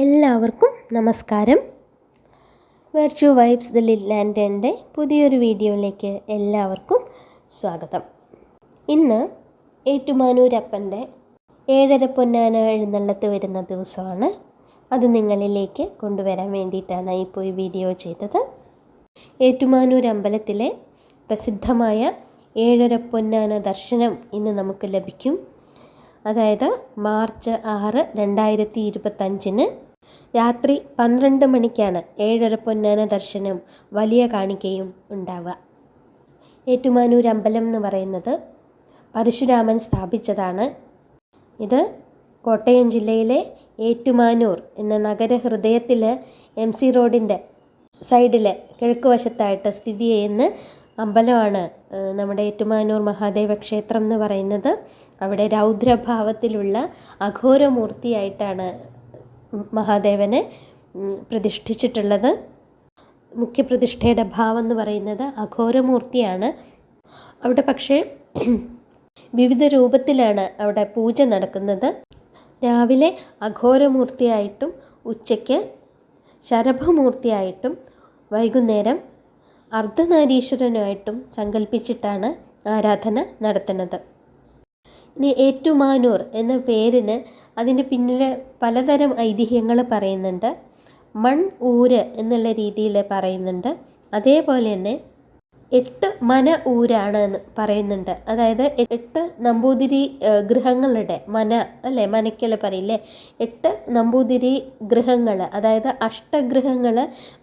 എല്ലാവർക്കും നമസ്കാരം. Virtual vibes the lit ലാൻഡന്റെ പുതിയൊരു വീഡിയോയിലേക്ക് എല്ലാവർക്കും സ്വാഗതം. ഇന്ന് ഏറ്റുമാനൂരപ്പന്റെ ഏഴര പൊന്നാന എഴുന്നള്ളത്ത് വരുന്ന ദിവസമാണ്. അത് നിങ്ങളിലേക്ക് കൊണ്ടുവരാൻ വേണ്ടിയിട്ടാണ് ഇപ്പോൾ ഈ വീഡിയോ ചെയ്തത്. ഏറ്റുമാനൂർ അമ്പലത്തിലെ പ്രസിദ്ധമായ ഏഴര പൊന്നാന ദർശനം ഇന്ന് നമുക്ക് ലഭിക്കും. അതായത് മാർച്ച് ആറ് രണ്ടായിരത്തി ഇരുപത്തഞ്ചിന് രാത്രി പന്ത്രണ്ട് മണിക്കാണ് ഏഴര പൊന്നാന ദർശനം വലിയ കാണിക്കയും ഉണ്ടാവുക. ഏറ്റുമാനൂർ അമ്പലം എന്ന് പറയുന്നത് പരശുരാമൻ സ്ഥാപിച്ചതാണ്. ഇത് കോട്ടയം ജില്ലയിലെ ഏറ്റുമാനൂർ എന്ന നഗരഹൃദയത്തിൽ എം സി റോഡിന്റെ സൈഡിൽ കിഴക്ക് വശത്തായിട്ട് സ്ഥിതി ചെയ്യുന്ന അമ്പലമാണ് നമ്മുടെ ഏറ്റുമാനൂർ മഹാദേവ ക്ഷേത്രം എന്ന് പറയുന്നത്. അവിടെ രൗദ്രഭാവത്തിലുള്ള അഘോരമൂർത്തിയായിട്ടാണ് മഹാദേവനെ പ്രതിഷ്ഠിച്ചിട്ടുള്ളത്. മുഖ്യപ്രതിഷ്ഠയുടെ ഭാവം എന്ന് പറയുന്നത് അഘോരമൂർത്തിയാണ്. അവിടെ പക്ഷേ വിവിധ രൂപത്തിലാണ് അവിടെ പൂജ നടക്കുന്നത്. രാവിലെ അഘോരമൂർത്തിയായിട്ടും ഉച്ചയ്ക്ക് ശരഭമൂർത്തിയായിട്ടും വൈകുന്നേരം അർദ്ധനാരീശ്വരനുമായിട്ടും സങ്കല്പിച്ചിട്ടാണ് ആരാധന നടത്തുന്നത്. ഇനി ഏറ്റുമാനൂർ എന്ന പേരിന് അതിന്റെ പിന്നിൽ പലതരം ഐതിഹ്യങ്ങൾ പറയുന്നുണ്ട്. മൺ ഊര് എന്നുള്ള രീതിയിൽ പറയുന്നുണ്ട്. അതേപോലെ തന്നെ എട്ട് മന ഊരാണ് എന്ന് പറയുന്നുണ്ട്. അതായത് എട്ട് നമ്പൂതിരി ഗൃഹങ്ങളുടെ മന അല്ലേ? മനയ്ക്കൽ പറയില്ലേ? എട്ട് നമ്പൂതിരി ഗൃഹങ്ങൾ അതായത് അഷ്ടഗൃഹങ്ങൾ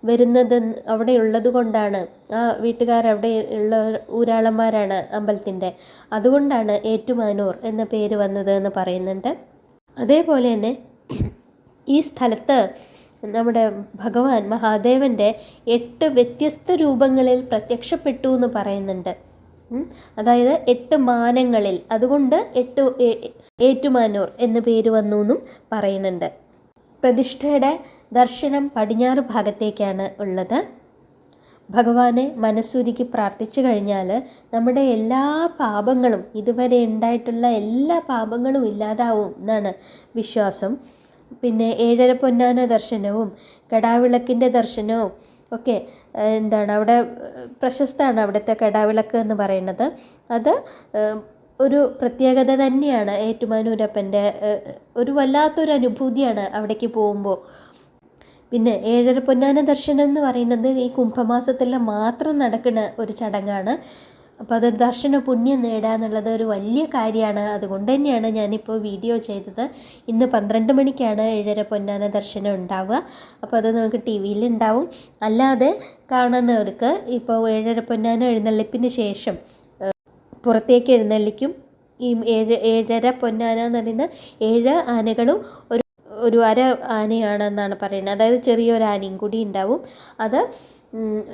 വരുന്നത് അവിടെ ഉള്ളത് കൊണ്ടാണ്. ആ വീട്ടുകാർ അവിടെ ഉള്ള ഊരാളന്മാരാണ് അമ്പലത്തിന്റെ. അതുകൊണ്ടാണ് ഏറ്റുമാനൂർ എന്ന പേര് വന്നത് എന്ന് പറയുന്നുണ്ട്. അതേപോലെ തന്നെ ഈ സ്ഥലത്ത് നമ്മുടെ ഭഗവാൻ മഹാദേവന്റെ എട്ട് വ്യത്യസ്ത രൂപങ്ങളിൽ പ്രത്യക്ഷപ്പെട്ടു എന്ന് പറയുന്നുണ്ട്. അതായത് എട്ട് മാനങ്ങളിൽ അതുകൊണ്ട് എട്ട് ഏറ്റുമാനൂർ എന്ന് പേര് വന്നു എന്നും പറയുന്നുണ്ട്. പ്രതിഷ്ഠയുടെ ദർശനം പടിഞ്ഞാറ് ഭാഗത്തേക്കാണ് ഉള്ളത്. ഭഗവാനെ മനസ്സുരുക്കി പ്രാർത്ഥിച്ചു കഴിഞ്ഞാൽ നമ്മുടെ എല്ലാ പാപങ്ങളും ഇതുവരെ ഉണ്ടായിട്ടുള്ള എല്ലാ പാപങ്ങളും ഇല്ലാതാവും എന്നാണ് വിശ്വാസം. പിന്നെ ഏഴര പൊന്നാന ദർശനവും കടാവിളക്കിന്റെ ദർശനവും ഒക്കെ എന്താണ് അവിടെ പ്രശസ്തമാണ് അവിടുത്തെ കടാവിളക്ക് എന്ന് പറയുന്നത്. അത് ഒരു പ്രത്യേകത തന്നെയാണ് ഏറ്റുമാനൂരപ്പന്റെ ഒരു വല്ലാത്തൊരു അനുഭൂതിയാണ് അവിടേക്ക് പോകുമ്പോൾ. പിന്നെ ഏഴര പൊന്നാന ദർശനം എന്ന് പറയുന്നത് ഈ കുംഭമാസത്തിൽ മാത്രം നടക്കുന്ന ഒരു ചടങ്ങാണ്. അപ്പോൾ അത് ദർശന പുണ്യം നേടുക എന്നുള്ളത് ഒരു വലിയ കാര്യമാണ്. അതുകൊണ്ട് തന്നെയാണ് ഞാനിപ്പോൾ വീഡിയോ ചെയ്തത്. ഇന്ന് പന്ത്രണ്ട് മണിക്കാണ് ഏഴര പൊന്നാന ദർശനം ഉണ്ടാവുക. അപ്പോൾ അത് നമുക്ക് ടി വിയിൽ ഉണ്ടാവും. അല്ലാതെ കാണുന്നവർക്ക് ഇപ്പോൾ ഏഴര പൊന്നാന എഴുന്നള്ളിപ്പിന് ശേഷം പുറത്തേക്ക് എഴുന്നള്ളിക്കും. ഈ ഏഴ് ഏഴര പൊന്നാന എന്ന് പറയുന്ന ഏഴ് ആനകളും ഒരു ഒരു അര ആനയാണെന്നാണ് പറയുന്നത്. അതായത് ചെറിയൊരു ആനയും കൂടി ഉണ്ടാവും. അത്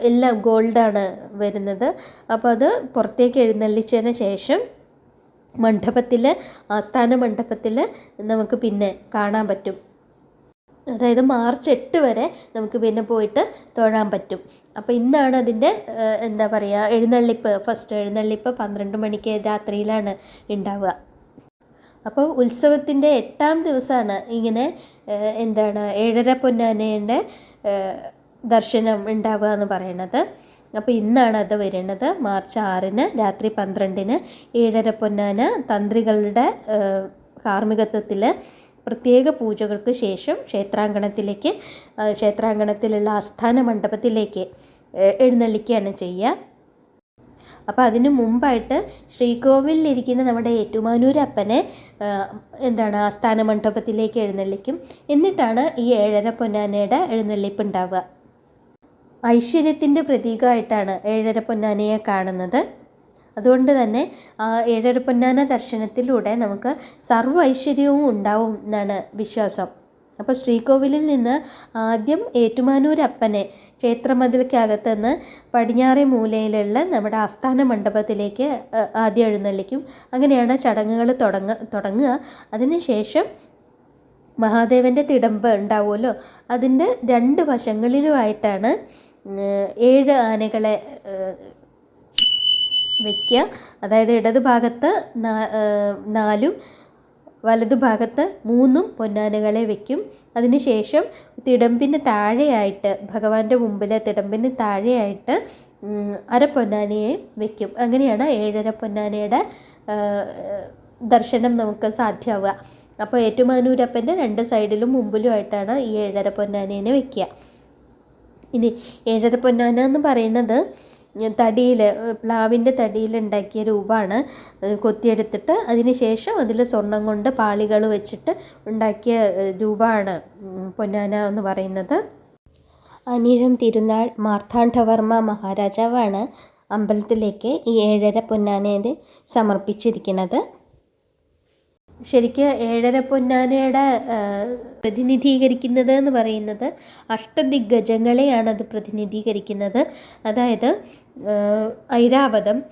എല്ലാം ഗോൾഡാണ് വരുന്നത്. അപ്പോൾ അത് പുറത്തേക്ക് എഴുന്നള്ളിച്ചതിന് ശേഷം മണ്ഡപത്തിൽ ആസ്ഥാന മണ്ഡപത്തിൽ നമുക്ക് പിന്നെ കാണാൻ പറ്റും. അതായത് മാർച്ച് എട്ട് വരെ നമുക്ക് പിന്നെ പോയിട്ട് തൊഴാൻ പറ്റും. അപ്പോൾ ഇന്നാണ് അതിന്റെ എന്താ പറയുക എഴുന്നള്ളിപ്പ്. ഫസ്റ്റ് എഴുന്നള്ളിപ്പ് പന്ത്രണ്ട് മണിക്ക് രാത്രിയിലാണ് ഉണ്ടാവുക. അപ്പോൾ ഉത്സവത്തിന്റെ എട്ടാം ദിവസമാണ് ഇങ്ങനെ എന്താണ് ഏഴര പൊന്നാനയുടെ ദർശനം ഉണ്ടാവുക എന്ന് പറയണത്. അപ്പോൾ ഇന്നാണ് അത് വരുന്നത് മാർച്ച് ആറിന് രാത്രി പന്ത്രണ്ടിന് ഏഴര പൊന്നാന തന്ത്രികളുടെ കാർമ്മികത്വത്തിൽ പ്രത്യേക പൂജകൾക്ക് ശേഷം ക്ഷേത്രാങ്കണത്തിലേക്ക് ക്ഷേത്രാങ്കണത്തിലുള്ള ആസ്ഥാന മണ്ഡപത്തിലേക്ക് എഴുന്നള്ളിക്കുകയാണ് ചെയ്യുക. അപ്പോൾ അതിന് മുമ്പായിട്ട് ശ്രീകോവിലിരിക്കുന്ന നമ്മുടെ ഏറ്റുമാനൂരപ്പനെ എന്താണ് ആസ്ഥാന മണ്ഡപത്തിലേക്ക് എഴുന്നള്ളിക്കും. എന്നിട്ടാണ് ഈ ഏഴര പൊന്നാനയുടെ എഴുന്നള്ളിപ്പ് ഉണ്ടാവുക ഐശ്വര്യത്തിന്റെ പ്രതീകമായിട്ടാണ് ഏഴര പൊന്നാനയെ കാണുന്നത്. അതുകൊണ്ട് തന്നെ ഏഴര പൊന്നാന ദർശനത്തിലൂടെ നമുക്ക് സർവ ഐശ്വര്യവും ഉണ്ടാവും എന്നാണ് വിശ്വാസം. അപ്പോൾ ശ്രീകോവിലിൽ നിന്ന് ആദ്യം ഏറ്റുമാനൂരപ്പനെ ക്ഷേത്രമതിൽക്കകത്തുനിന്ന് പടിഞ്ഞാറെ മൂലയിലുള്ള നമ്മുടെ ആസ്ഥാന മണ്ഡപത്തിലേക്ക് ആദ്യം എഴുന്നള്ളിക്കും. അങ്ങനെയാണ് ചടങ്ങുകൾ തുടങ്ങ തുടങ്ങുക. അതിനുശേഷം മഹാദേവന്റെ തിടമ്പ് ഉണ്ടാവുമല്ലോ. അതിന്റെ രണ്ട് വശങ്ങളിലുമായിട്ടാണ് ഏഴ് ആനകളെ വയ്ക്കുക. അതായത് ഇടത് ഭാഗത്ത് നാലും വലതുഭാഗത്ത് മൂന്നും പൊന്നാനകളെ വയ്ക്കും അതിനുശേഷം തിടമ്പിന് താഴെയായിട്ട് ഭഗവാന്റെ മുമ്പിൽ തിടമ്പിന് താഴെയായിട്ട് അര പൊന്നാനയെ വയ്ക്കും അങ്ങനെയാണ് ഏഴര പൊന്നാനയുടെ ദർശനം നമുക്ക് സാധ്യമാവുക. അപ്പോൾ ഏറ്റുമാനൂരപ്പന്റെ രണ്ട് സൈഡിലും മുമ്പിലുമായിട്ടാണ് ഈ ഏഴര പൊന്നാനേനെ വയ്ക്കുക ഇനി ഏഴര പൊന്നാന എന്ന് പറയുന്നത് തടിയിൽ പ്ലാവിന്റെ തടിയിൽ ഉണ്ടാക്കിയ രൂപമാണ്. കൊത്തിയെടുത്തിട്ട് അതിന് ശേഷം അതിൽ സ്വർണം കൊണ്ട് പാളികൾ വെച്ചിട്ട് ഉണ്ടാക്കിയ രൂപമാണ് പൊന്നാന എന്ന് പറയുന്നത്. അനിഴം തിരുനാൾ മാർത്താണ്ഡവർമ്മ മഹാരാജാവാണ് അമ്പലത്തിലേക്ക് ഈ ഏഴര പൊന്നാനയെ സമർപ്പിച്ചിരിക്കുന്നത്. ശരിക്ക് ഏഴര പൊന്നാനയുടെ പ്രതിനിധീകരിക്കുന്നത് എന്ന് പറയുന്നത് അഷ്ടദിഗ്ഗജങ്ങളെയാണ് അത് പ്രതിനിധീകരിക്കുന്നത്. അതായത് ഐരാവതം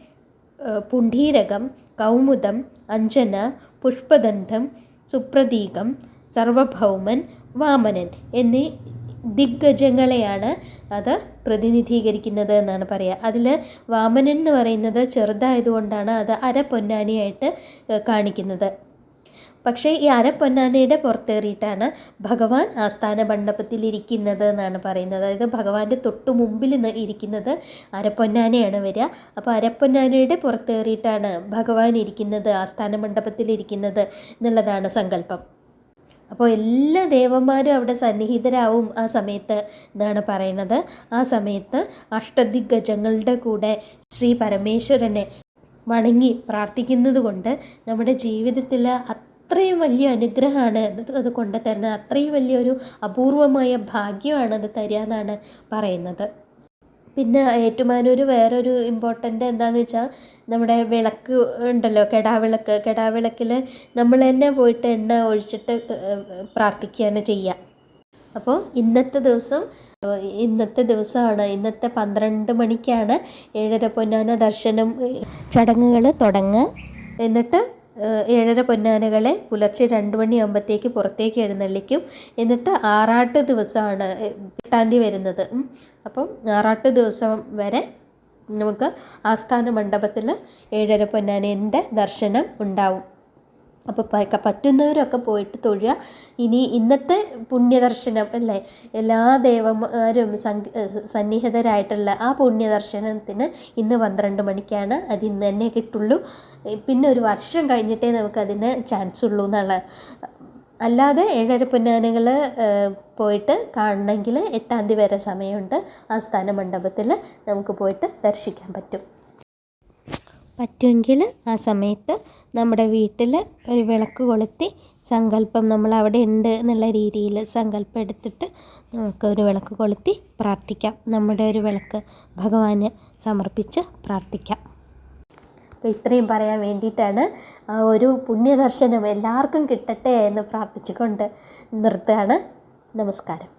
പുണ്ഠീരകം കൗമുദം അഞ്ജന പുഷ്പദന്തം സുപ്രതീകം സർവഭൗമൻ വാമനൻ എന്നീ ദിഗ്ഗജങ്ങളെയാണ് അത് പ്രതിനിധീകരിക്കുന്നത് എന്നാണ് പറയുക അതിൽ വാമനൻ എന്ന് പറയുന്നത് ചെറുതായതുകൊണ്ടാണ് അത് അര പൊന്നാനിയായിട്ട് കാണിക്കുന്നത്. പക്ഷേ ഈ അര പൊന്നാനയുടെ പുറത്തേറിയിട്ടാണ് ഭഗവാൻ ആസ്ഥാന മണ്ഡപത്തിൽ ഇരിക്കുന്നത് എന്നാണ് പറയുന്നത്. അതായത് ഭഗവാന്റെ തൊട്ടു മുമ്പിൽ ഇരിക്കുന്നത് അരപ്പൊന്നാനയാണ് വരിക. അപ്പോൾ അരപ്പൊന്നാനയുടെ പുറത്തേറിയിട്ടാണ് ഭഗവാൻ ഇരിക്കുന്നത് ആസ്ഥാന മണ്ഡപത്തിൽ ഇരിക്കുന്നത് എന്നുള്ളതാണ് സങ്കല്പം. അപ്പോൾ എല്ലാ ദേവന്മാരും അവിടെ സന്നിഹിതരാവും ആ സമയത്ത് എന്നാണ് പറയുന്നത്. ആ സമയത്ത് അഷ്ടദിഗ്ഗജങ്ങളുടെ കൂടെ ശ്രീ പരമേശ്വരനെ വണങ്ങി പ്രാർത്ഥിക്കുന്നത് കൊണ്ട് നമ്മുടെ ജീവിതത്തിൽ അത്രയും വലിയ അനുഗ്രഹമാണ് അത് കൊണ്ടുതരുന്നത് അത്രയും വലിയൊരു അപൂർവമായ ഭാഗ്യമാണ് അത് തരിക എന്നാണ് പറയുന്നത്. പിന്നെ ഏറ്റുമാനൂർ വേറൊരു ഇമ്പോർട്ടന്റ് എന്താണെന്ന് വെച്ചാൽ നമ്മുടെ വിളക്ക് ഉണ്ടല്ലോ കെടാവിളക്ക്. കെടാവിളക്കിൽ നമ്മൾ തന്നെ പോയിട്ട് എണ്ണ ഒഴിച്ചിട്ട് പ്രാർത്ഥിക്കുകയാണ് ചെയ്യുക. അപ്പോൾ ഇന്നത്തെ ദിവസം ഇന്നത്തെ ദിവസമാണ് ഇന്നത്തെ പന്ത്രണ്ട് മണിക്കാണ് ഏഴര പൊന്നാന ദർശനം ചടങ്ങുകൾ തുടങ്ങുക. എന്നിട്ട് ഏഴര പൊന്നാനകളെ പുലർച്ചെ രണ്ട് മണിയാകുമ്പോഴത്തേക്ക് പുറത്തേക്ക് എഴുന്നള്ളിക്കും. എന്നിട്ട് ആറാട്ട് ദിവസമാണ് എട്ടാം തീയതി വരുന്നത്. അപ്പം ആറാട്ട് ദിവസം വരെ നമുക്ക് ആസ്ഥാന മണ്ഡപത്തിൽ ഏഴര പൊന്നാനേന്റെ ദർശനം ഉണ്ടാവും. അപ്പോൾ പറ്റുന്നവരൊക്കെ പോയിട്ട് തൊഴുക. ഇനി ഇന്നത്തെ പുണ്യദർശനം അല്ലേ? എല്ലാ ദേവന്മാരും സന്നിഹിതരായിട്ടുള്ള ആ പുണ്യദർശനത്തിന് ഇന്ന് പന്ത്രണ്ട് മണിക്കാണ് അത് ഇന്ന് തന്നെ കിട്ടുള്ളൂ. പിന്നെ ഒരു വർഷം കഴിഞ്ഞിട്ടേ നമുക്കതിന് ചാൻസ് ഉള്ളൂ എന്നുള്ള. അല്ലാതെ ഏഴര പൊന്നാനകൾ പോയിട്ട് കാണണമെങ്കിൽ എട്ടാം തീയതി വരെ സമയമുണ്ട്. ആസ്ഥാന മണ്ഡപത്തിൽ നമുക്ക് പോയിട്ട് ദർശിക്കാൻ പറ്റും. പറ്റുമെങ്കിൽ ആ സമയത്ത് നമ്മുടെ വീട്ടിൽ ഒരു വിളക്ക് കൊളുത്തി സങ്കല്പം നമ്മൾ അവിടെ ഉണ്ട് എന്നുള്ള രീതിയിൽ സങ്കല്പം എടുത്തിട്ട് നമുക്ക് ഒരു വിളക്ക് കൊളുത്തി പ്രാർത്ഥിക്കാം. നമ്മുടെ ഒരു വിളക്ക് ഭഗവാന് സമർപ്പിച്ച് പ്രാർത്ഥിക്കാം. അപ്പോൾ ഇത്രയും പറയാൻ വേണ്ടിയിട്ടാണ് ഒരു പുണ്യദർശനം എല്ലാവർക്കും കിട്ടട്ടെ എന്ന് പ്രാർത്ഥിച്ചുകൊണ്ട് നിർത്തുകയാണ്. നമസ്കാരം.